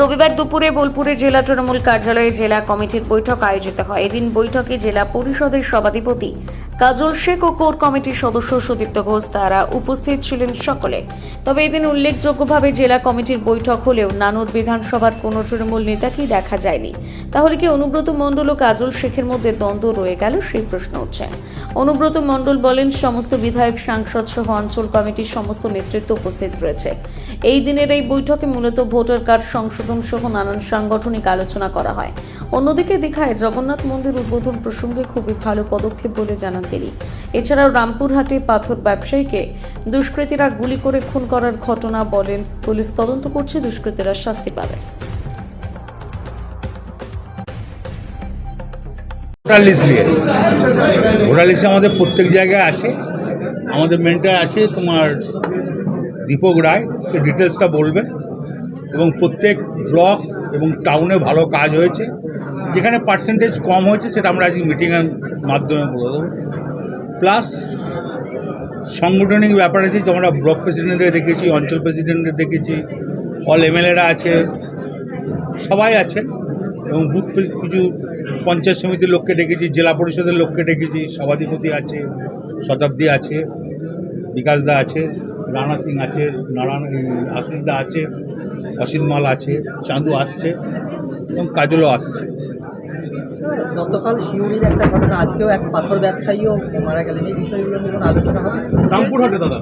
রবিবার দুপুরে বোলপুরে জেলা তৃণমূল কার্যালয়ে জেলা কমিটির বৈঠক আয়োজিত হয়। এদিন বৈঠকে জেলা পরিষদের সভাধিপতি কাজল শেখ ও কোর কমিটির সদস্য সুদীপ্ত ঘোষ তারা উপস্থিত ছিলেন সকলে। তবে এদিন উল্লেখযোগ্যভাবে জেলা কমিটির বৈঠক হলেও নানুর বিধানসভার কোনো তৃণমূল নেতাকেই দেখা যায়নি। তাহলে কি অনুব্রত মণ্ডল ও কাজল শেখের মধ্যে দ্বন্দ্ব রয়ে গেল? সেই প্রশ্ন উঠছে। অনুব্রত মণ্ডল বলেন, সমস্ত বিধায়ক, সাংসদ সহ অঞ্চল কমিটির সমস্ত নেতৃত্ব উপস্থিত রয়েছে। এই দিনের এই বৈঠকে মূলত ভোটার কার্ড সংশোধন সহ নানান সাংগঠনিক আলোচনা করা হয়। অন্যদিকে দীঘায় জগন্নাথ মন্দির উদ্বোধন প্রসঙ্গে খুবই ভালো পদক্ষেপ বলে জানান তিনি। এছাড়াও রামপুরহাটে পাথর ব্যবসায়ীকে দুষ্কৃতীরা গুলি করে খুন করার ঘটনা বলেন পুলিশ। তদন্ত করছে দুষ্কৃতীরা শাস্তি পাবে। ভোটার লিস্ট নিয়ে। ভোটার লিস্ট আমাদের প্রত্যেক জায়গায় আছে। আমাদের মেন্টার আছে তোমার দীপক রায়, সে ডিটেলসটা বলবে। এবং প্রত্যেক ব্লক এবং টাউনে ভালো কাজ হয়েছে। যেখানে পার্সেন্টেজ কম হয়েছে, সেটা আমরা আজকে মিটিংয়ের মাধ্যমে বলে দেবো। প্লাস সাংগঠনিক ব্যাপার আছে আমরা ব্লক প্রেসিডেন্টদের দেখেছি, অঞ্চল প্রেসিডেন্টদের দেখেছি অল এমএলএরা আছে, সবাই আছে। এবং বুথ কিছু পঞ্চায়েত সমিতির লোককে ডেকেছি, জেলা পরিষদের লোককে ডেকেছি, সভাধিপতি আছে, শতাব্দী আছে বিকাশদা আছে। রানা সিং আছে নারায়ণ আশিসদা আছে অসিত মাল আছে চাঁদু আসছে এবং কাজলও আসছে। গতকাল শিউরির একটা ঘটনা আজকেও এক পাথর ব্যবসায়ীও মারা গেলেন। এই বিষয়গুলো নিয়ে কোনো আলোচনা হবে? রামপুরহাটে দাদা।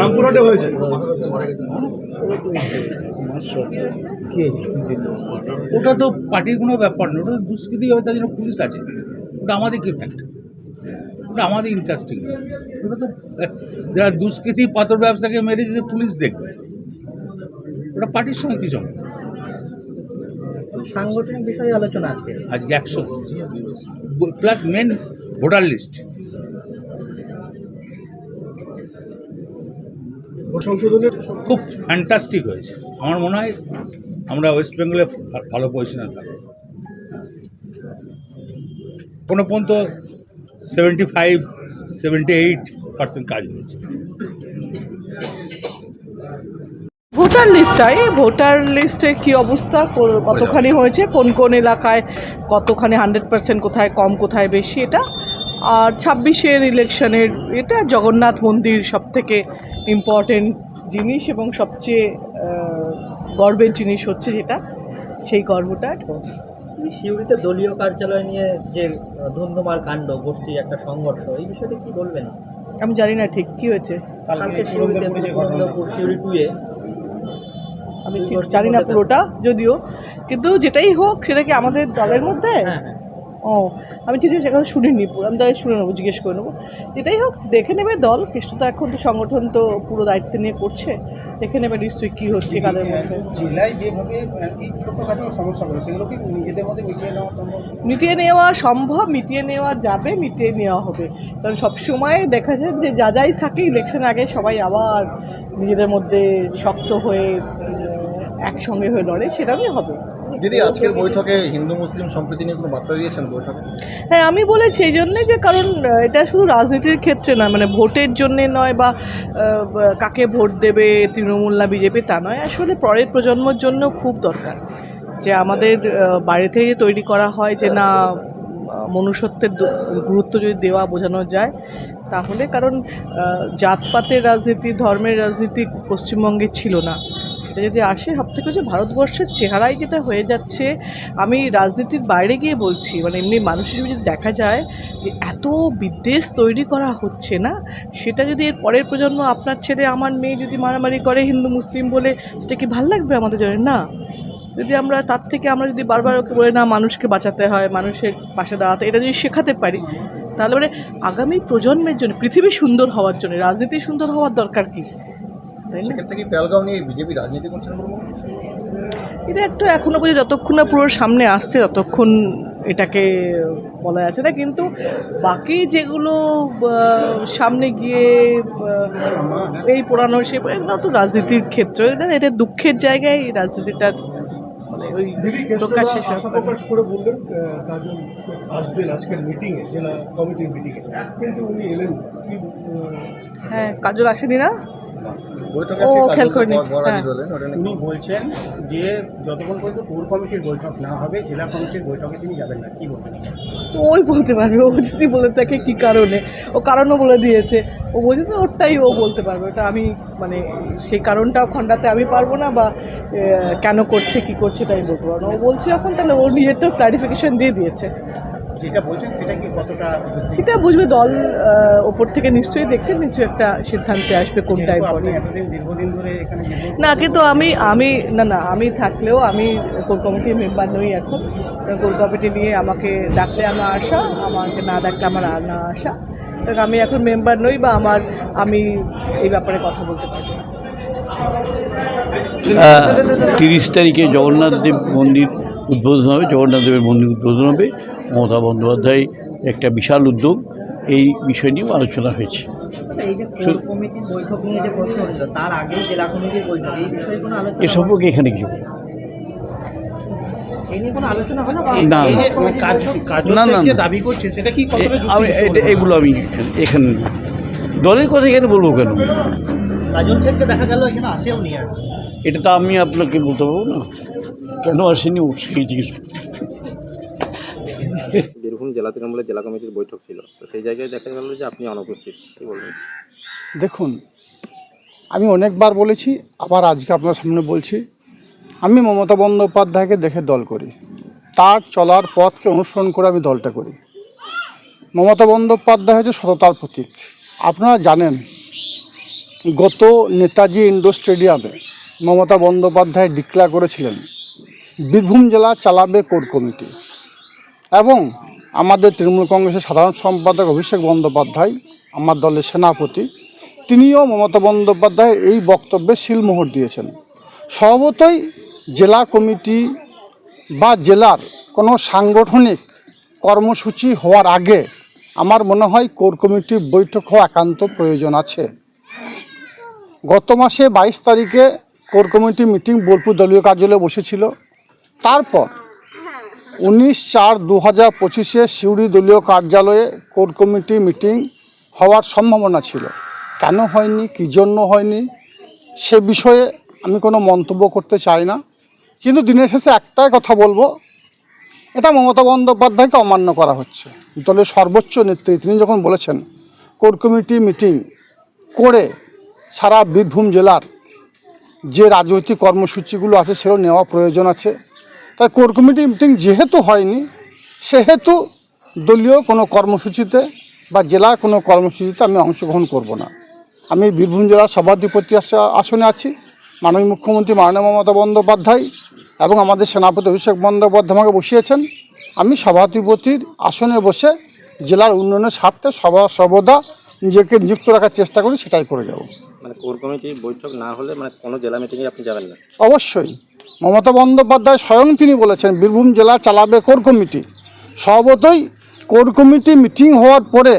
রামপুরহাটে হয়েছে। ওটা তো পার্টির কোনো ব্যাপার না ওটা দুষ্কৃতি হবে তার জন্য পুলিশ আছে। ওটা আমাদের কি ফ্যাক্ট ওটা আমাদের ইন্টারেস্টিং ওটা তো যারা দুষ্কৃতি পাথর ব্যবসাকে মেরে যে পুলিশ দেখবে। ওটা পার্টির সঙ্গে কি জন্য সাংগঠনিক বিষয়ে আলোচনা আজকে। আজকে একশো। প্লাস মেন ভোটার লিস্ট সংশোধনের খুব ফ্যান্টাস্টিক হয়েছে। আমার মনে হয় আমরা ওয়েস্ট বেঙ্গলে ভালো পজিশনে থাকব। কোনো পর্যন্ত seventy five seventy eight percent কাজ হয়েছে। ভোটার লিস্টটাই, ভোটার লিস্টে কি অবস্থা? কতখানি হয়েছে? কোন কোন এলাকায় কতখানি হান্ড্রেড পার্সেন্ট কোথায় কম, কোথায় বেশি এটা? আর ছাব্বিশের ইলেকশনের এটা জগন্নাথ মন্দির সব থেকে ইম্পর্টেন্ট জিনিস এবং সবচেয়ে গর্বের জিনিস হচ্ছে যেটা, সেই গর্বটা। শিউরিতে দলীয় কার্যালয় নিয়ে যে ধুন্ধুমার কাণ্ড গোষ্ঠী একটা সংঘর্ষ এই বিষয়টা কি বলবেন? আমি জানি না ঠিক কি হয়েছে। কালকে টুয়ে আমি জানি না পুরোটা যদিও। কিন্তু যেটাই হোক সেটা কি আমাদের দলের মধ্যে? হ্যাঁ হ্যাঁ। ও আমি ঠিক আছে সেখানে শুনিনি পুরো আমি তাই শুনে নেব জিজ্ঞেস করে নেব। যেটাই হোক দেখে নেবে দল কৃষ্ণ তো এখন তো সংগঠন তো পুরো দায়িত্ব নিয়ে করছে দেখে নেবে নিশ্চয়ই কী হচ্ছে কাদের মধ্যে। জেলায় যেভাবে এই ছোটখাটো সমস্যাগুলো সেগুলোকে নিজেদের মধ্যে মিটিয়ে নেওয়া সম্ভব? মিটিয়ে নেওয়া সম্ভব মিটিয়ে নেওয়া যাবে মিটিয়ে নেওয়া হবে। কারণ সবসময় দেখা যায় যে যা যাই থাকে ইলেকশন আগে সবাই আবার নিজেদের মধ্যে শক্ত হয়ে একসঙ্গে হয়ে লড়ে সেরকমই হবে। দিদি আজকের বৈঠকে হিন্দু, মুসলিম সম্প্রীতি নিয়ে কোনো বার্তা দিয়েছেন বৈঠকে? হ্যাঁ আমি বলেছি এই জন্যে যে কারণ এটা শুধু রাজনীতির ক্ষেত্রে নয় মানে ভোটের জন্যে নয় বা কাকে ভোট দেবে তৃণমূল না বিজেপি তা নয়। আসলে পরের প্রজন্মর জন্য খুব দরকার যে আমাদের বাইরে থেকে তৈরি করা হয় যে না মনুষ্যত্বের গুরুত্ব যদি দেওয়া বোঝানো যায়, তাহলে কারণ জাতপাতের রাজনীতি, ধর্মের রাজনীতি পশ্চিমবঙ্গে ছিল না। সেটা যদি আসে সব থেকে হচ্ছে ভারতবর্ষের চেহারাই যেটা হয়ে যাচ্ছে, আমি রাজনীতির বাইরে গিয়ে বলছি মানে এমনি মানুষ হিসেবে যদি দেখা যায় যে এত বিদ্বেষ তৈরি করা হচ্ছে না, সেটা যদি এর পরের প্রজন্ম আপনার ছেলে, আমার মেয়ে যদি মারামারি করে হিন্দু, মুসলিম বলে, সেটা কি ভালো লাগবে আমাদের জন্য? না। যদি আমরা, তার থেকে আমরা যদি বারবার ওকে বলে না, মানুষকে বাঁচাতে হয়, মানুষের পাশে দাঁড়াতে, এটা যদি শেখাতে পারি, তাহলে মানে আগামী প্রজন্মের জন্য, পৃথিবী সুন্দর হওয়ার জন্য, রাজনীতি সুন্দর হওয়ার দরকার কি? তাই না? সেক্ষেত্রে কি পেলগাঁও নিয়ে বিজেপি রাজনীতি করছেন? এটা একটু এখনও পর্যন্ত যতক্ষণ না পুরো সামনে আসছে ততক্ষণ এটাকে বলা যাচ্ছে না। কিন্তু বাকি যেগুলো সামনে গিয়ে এই পোড়ানো সে এগুলো তো রাজনীতির ক্ষেত্র। এটা এটা দুঃখের জায়গায় এই রাজনীতিটার মানে ওই প্রকাশ্যে প্রকাশ করে বললেন কাজল আসবেন আজকের মিটিংয়ে জেলা কমিটির মিটিংয়ে কিন্তু উনি এলেন না। কি আহ, হ্যাঁ কাজল আসেনি না? ও, খেয়াল করিনি। হ্যাঁ। উনি বলছেন যে যতক্ষণ পর্যন্ত কোর কমিটির বৈঠক না হবে জেলা কমিটির বৈঠকে তিনি যাবেন না। কি বলবেন? তো ওই বলতে পারবে। ও যদি বলে থাকে কী কারণে? ও কারণও বলে দিয়েছে। ও বলছে তো ওরটাই ও বলতে পারবে। ওটা আমি মানে সেই কারণটাও খণ্ডাতে আমি পারব না বা কেন করছে কি করছে তাই বলতে পারব না। ও বলছে এখন তাহলে ও নিজের তো ক্লারিফিকেশন দিয়ে দিয়েছে। যেটা বলছেন সেটা কি কতটা সেটা বুঝবে দল ওপর থেকে নিশ্চয়ই দেখছে নিশ্চয়ই একটা সিদ্ধান্তে আসবে কোনটা না কিন্তু আমি আমি না না আমি থাকলেও আমি কোর কমিটির মেম্বার নই এখন। কোর কমিটি নিয়ে আমাকে ডাকলে আমার আসা আমাকে না ডাকলে আমার আর না আসা তো আমি এখন মেম্বার নই বা আমার আমি এই ব্যাপারে কথা বলতে পারব তিরিশ তারিখে জগন্নাথ দেব মন্দির উদ্বোধন হবে জগন্নাথ দেবের মন্দির উদ্বোধন হবে। মমতা বন্দ্যোপাধ্যায় একটা বিশাল উদ্যোগ এই বিষয় নিয়েও আলোচনা হয়েছে। আচ্ছা, এই যে কোর সু- কমিটির বৈঠক নিয়ে যে প্রশ্ন উঠল তার আগেই জেলা কমিটির বৈঠক এই বিষয়ে কোনো আলোচনা এ সম্পর্কে এখানে কিছু এই নিয়ে কোনো আলোচনা হলো বা না, না। মানে না, আমি এগুলো আমি এখানে- দলের কথা এখানে বলব কেন? দেখা গেল এখানে আসেও নি আর। এটা তো আমি আপনাকে বলতে পারব না। কেন আসেনি সেই জিজ্ঞেস বীরভূম জেলা তৃণমূলের জেলা কমিটির বৈঠক ছিল। তো সেই জায়গায় দেখা গেল যে আপনি অনুপস্থিত। কী বলবেন? দেখুন আমি অনেকবার বলেছি আবার আজকে আপনার সামনে বলছি আমি মমতা বন্দ্যোপাধ্যায়কে দেখে দল করি। তার চলার পথকে অনুসরণ করে আমি দলটা করি। মমতা বন্দ্যোপাধ্যায় হচ্ছে সততার প্রতীক। আপনারা জানেন গত নেতাজি ইন্ডোর স্টেডিয়ামে মমতা বন্দ্যোপাধ্যায় ডিক্লেয়ার করেছিলেন, বীরভূম জেলা চালাবে কোর কমিটি। এবং আমাদের তৃণমূল কংগ্রেসের সাধারণ সম্পাদক অভিষেক বন্দ্যোপাধ্যায়, আমার দলের সেনাপতি, তিনিও মমতা বন্দ্যোপাধ্যায় এই বক্তব্যে শিলমোহর দিয়েছেন। স্বভাবতই জেলা কমিটি বা জেলার কোনো সাংগঠনিক কর্মসূচি হওয়ার আগে আমার মনে হয় কোর কমিটির বৈঠক হওয়া একান্ত প্রয়োজন আছে। গত মাসে বাইশ তারিখে কোর কমিটি মিটিং বোলপুর দলীয় কার্যালয়ে বসেছিল। তারপর উনিশ চার দু হাজার পঁচিশে সিউড়ি দলীয় কার্যালয়ে কোর কমিটি মিটিং হওয়ার সম্ভাবনা ছিল। কেন হয়নি? কী জন্য হয়নি? সে বিষয়ে আমি কোনো মন্তব্য করতে চাই না। কিন্তু দিনের শেষে একটাই কথা বলব, এটা মমতা বন্দ্যোপাধ্যায়কে অমান্য করা হচ্ছে। দলের সর্বোচ্চ নেত্রী, তিনি যখন বলেছেন, কোর কমিটি মিটিং করে সারা বীরভূম জেলার যে রাজনৈতিক কর্মসূচিগুলো আছে সেগুলো নেওয়া প্রয়োজন আছে। তাই কোর কমিটি মিটিং যেহেতু হয়নি, সেহেতু দলীয় কোনো কর্মসূচিতে বা জেলার কোনো কর্মসূচিতে আমি অংশগ্রহণ করব না। আমি বীরভূম জেলার সভাধিপতি আস- আসনে আছি, মাননীয় মুখ্যমন্ত্রী মাননীয় মমতা বন্দ্যোপাধ্যায় এবং আমাদের সেনাপতি অভিষেক বন্দ্যোপাধ্যায় আমাকে বসিয়েছেন। আমি সভাধিপতির আসনে বসে জেলার উন্নয়নের স্বার্থে সভা সর্বদা নিজেকে নিযুক্ত রাখার চেষ্টা করি সেটাই করে যাব। মানে কোর কমিটি বৈঠক না হলে মানে কোনো জেলা মিটিংয়ে আপনি যাবেন না? অবশ্যই। মমতা বন্দ্যোপাধ্যায় স্বয়ং তিনি বলেছেন বীরভূম জেলা চালাবে কোর কমিটি। স্বভাবতই কোর কমিটি মিটিং হওয়ার পরে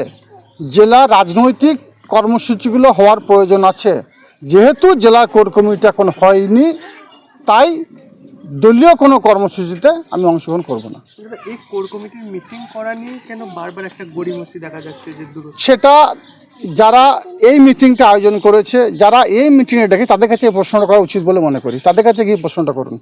জেলা রাজনৈতিক কর্মসূচিগুলো হওয়ার প্রয়োজন আছে। যেহেতু জেলা কোর কমিটি এখন হয়নি তাই দলীয় কোনো কর্মসূচিতে আমি অংশগ্রহণ করব না। এই কোর কমিটির মিটিং করা নিয়ে কেন বারবার একটা গড়িমসি দেখা যাচ্ছে যে সেটা যারা এই মিটিংটা আয়োজন করেছে যারা এই মিটিংয়ে ডেকে তাদের কাছে এই প্রশ্নটা করা উচিত বলে মনে করি। তাদের কাছে গিয়ে প্রশ্নটা করুন।